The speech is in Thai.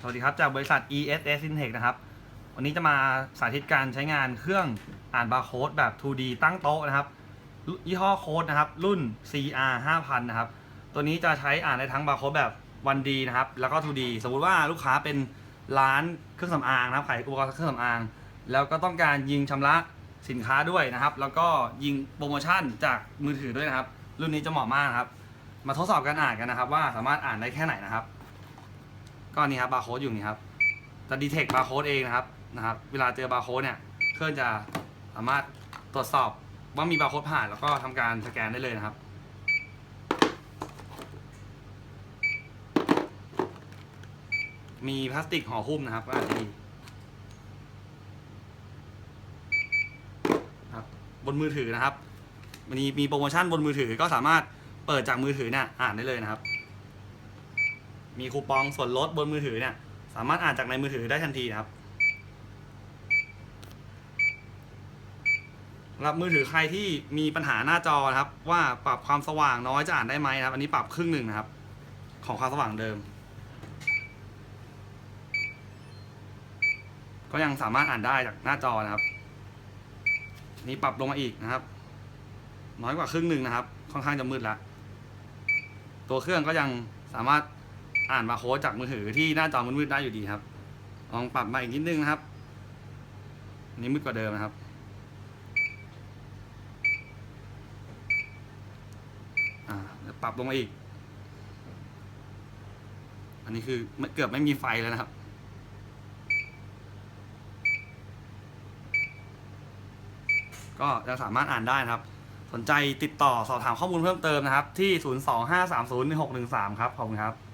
สวัสดีครับ จากบริษัท ESS Intech นะครับ วันนี้จะมาสาธิตการใช้งานเครื่องอ่านบาร์โค้ดแบบ 2D ตั้งโต๊ะนะครับ ยี่ห้อโค้ดนะครับ รุ่น CR 5000นะครับ ตัวนี้จะใช้อ่านได้ทั้งบาร์โค้ดแบบ 1D นะครับ แล้วก็ 2D สมมติว่าลูกค้าเป็นร้านเครื่องสำอางนะครับ ขายอุปกรณ์เครื่องสำอาง แล้วก็ต้องการยิงชำระสินค้าด้วยนะครับ แล้วก็ยิงโปรโมชั่นจากมือถือด้วยนะครับ รุ่นนี้จะเหมาะมากนะครับ มาทดสอบการอ่านกันนะครับ ว่าสามารถอ่านได้แค่ไหนนะครับ ก็นี่ครับบาร์โค้ดอยู่นี่ครับจะดีเทคบาร์โค้ดเองนะครับนะครับ เวลาเจอบาร์โค้ดเนี่ยเครื่องจะสามารถตรวจสอบว่ามีบาร์โค้ดผ่านแล้วก็ทำการสแกนได้เลยนะครับมีพลาสติกห่อหุ้มนะครับก็อาจจะดีครับบนมือถือนะครับมันมีมีโปรโมชั่นบนมือถือก็สามารถเปิดจากมือถือเนี่ยอ่านได้เลยนะครับ มีคูปองส่วนลดบนมือถือเนี่ย สามารถอ่านจากในมือถือได้ทันทีนะครับสำหรับมือถือใครที่มีปัญหาหน้าจอนะครับ ว่าปรับความสว่างน้อยจะอ่านได้ไหมนะครับ อันนี้ปรับครึ่งหนึ่งนะครับ ของความสว่างเดิม ก็ยังสามารถอ่านได้จากหน้าจอนะครับ นี่ปรับลงมาอีกนะครับ น้อยกว่าครึ่งหนึ่งนะครับ ค่อนข้างจะมืดละตัวเครื่องก็ยังสามารถ อ่านบาโค้ดจากมือถือที่หน้าจอมืดๆได้อยู่ดีครับลองปรับมาอีกนิดนึงนะครับนนี้มืดกว่าเดิมนะครับ อ่าปรับลงมาอีก อันนี้คือเกือบไม่มีไฟแล้วนะครับ ก็จะสามารถอ่านได้นะครับ สนใจติดต่อสอบถามข้อมูลเพิ่มเติมนะครับ ที่ 025301613 ครับ ขอบคุณครับ